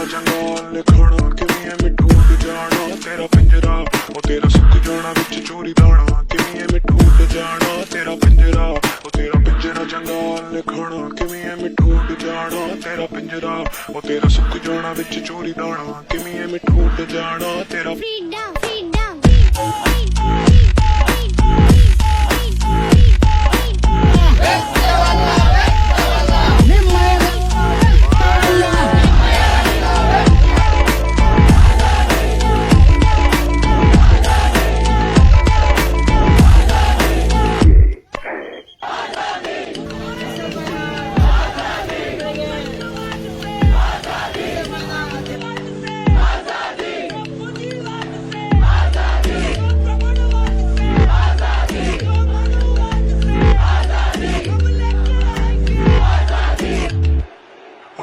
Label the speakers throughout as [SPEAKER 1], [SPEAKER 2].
[SPEAKER 1] ਜਾਣਾ ਜੰਗਾਲ ਲਿਖਣਾ ਕਿਵੇਂ ਮਿੱਠੂ ਉੱਡ ਜਾਣਾ, ਤੇਰਾ ਪਿੰਜਰਾ, ਉਹ ਤੇਰਾ ਸੁੱਕ ਜਾਣਾ, ਵਿੱਚ ਚੋਰੀ ਦਾਣਾ ਕਿਵੇਂ ਐ ਮਿੱਠੂ ਉੱਡ ਜਾਣਾ, ਤੇਰਾ
[SPEAKER 2] ਪਿੰਜਰਾ,
[SPEAKER 1] ਉਹ ਤੇਰਾ ਪਿੰਜਰਾ ਜੰਗਾਲ ਲਿਖਣਾ ਕਿਵੇਂ ਐ ਮਿੱਠੂ ਉੱਡ ਜਾਣਾ, ਤੇਰਾ ਪਿੰਜਰਾ, ਉਹ ਤੇਰਾ ਸੁੱਕ ਜਾਣਾ, ਵਿੱਚ ਚੋਰੀ ਦਾਣਾ ਕਿਵੇਂ ਐ ਮਿੱਠੂ ਉੱਡ ਜਾਣਾ, ਤੇਰਾ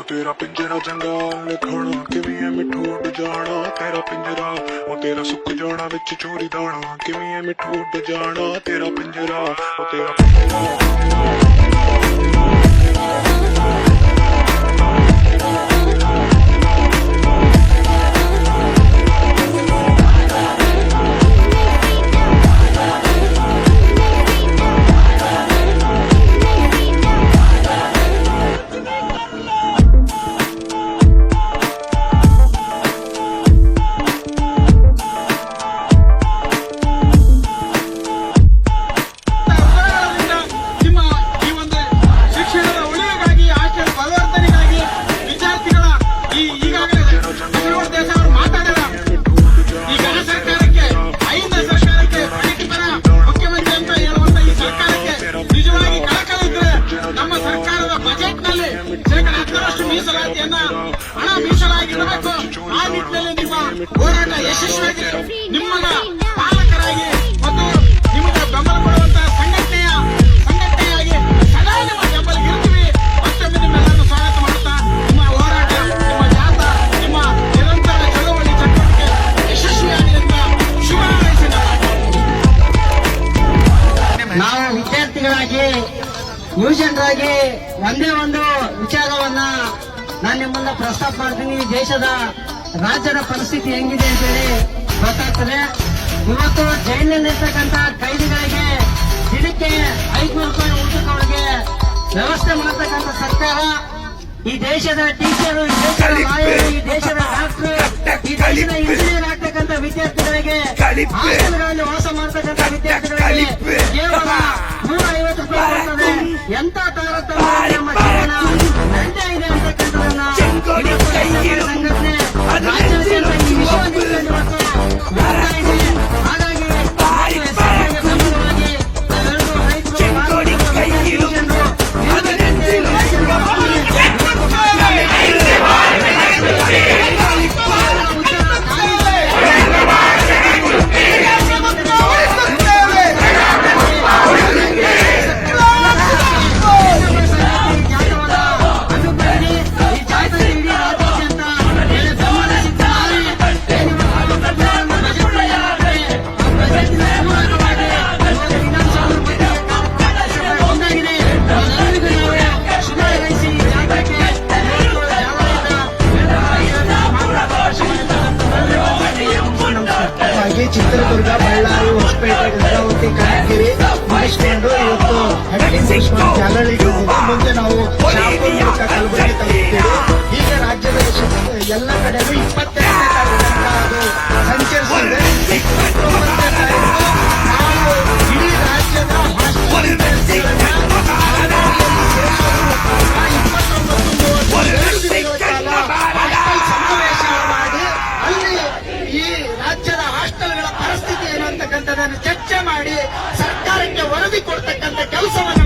[SPEAKER 1] ਤੇਰਾ ਪਿੰਜਰਾ
[SPEAKER 3] ਜੰਗਾਲ, ਖਾਣਾ ਕਿਵੇਂ ਐ ਮਿੱਠੂ ਉੱਡ ਜਾਣਾ? ਤੇਰਾ ਪਿੰਜਰਾ, ਉਹ ਤੇਰਾ ਸੁੱਕ ਜਾਣਾ ਵਿੱਚ ਚੋਰੀ ਦਾਣਾ। ਕਿਵੇਂ ਐ ਮਿੱਠੂ ਉੱਡ ਜਾਣਾ ਤੇਰਾ ਪਿੰਜਰਾ, ਉਹ ਤੇਰਾ ਪਿੰਜਰਾ।
[SPEAKER 4] ನಾವು ವಿದ್ಯಾರ್ಥಿಗಳಾಗಿ ಯುವಜನರಾಗಿ ಒಂದೇ ಒಂದು ವಿಚಾರವನ್ನ ನಾನು ನಿಮ್ಮನ್ನ ಪ್ರಸ್ತಾಪ ಮಾಡ್ತೀನಿ. ಈ ದೇಶದ ರಾಜ್ಯದ ಪರಿಸ್ಥಿತಿ ಹೆಂಗಿದೆ ಅಂತೇಳಿ ಗೊತ್ತಾಗ್ತದೆ. ಇವತ್ತು ಜೈಲಿನಲ್ಲಿರ್ತಕ್ಕಂಥ ಕೈದಿಗಳಿಗೆ ದಿನಕ್ಕೆ ಐದ್ನೂರು ರೂಪಾಯಿ ಊಟಕ್ಕೆ ವ್ಯವಸ್ಥೆ ಮಾಡತಕ್ಕಂಥ ಸರ್ಕಾರ ಈ ದೇಶದ ಟೀಚರ್ ಈ ದೇಶದ ಲಾಯರು ಈ ದೇಶದ ಡಾಕ್ಟರ್ ಈ ದೇಶದ ಇಂಜಿನಿಯರ್ ಆಗ್ತಕ್ಕಂಥ ವಿದ್ಯಾರ್ಥಿಗಳಿಗೆ ಹಾಸ್ಟೆಲ್ಗಳಲ್ಲಿ ವಾಸ ಮಾಡ್ತಕ್ಕಂಥ ఎంత
[SPEAKER 5] తారతమ్యం ಚಿತ್ರದುರ್ಗ ಬಳ್ಳಾರಿ ಹೊಸಪೇಟೆ ಗಂಗಾವತಿ ಕನಕಗಿರಿ ಮುಗಿಸ್ಕೊಂಡು ಇವತ್ತು ಮುಂದೆ ನಾವು ಅದನ್ನು ಚರ್ಚೆ ಮಾಡಿ ಸರ್ಕಾರಕ್ಕೆ ವರದಿ ಕೊಡ್ತಕ್ಕಂಥ ಕೆಲಸವನ್ನು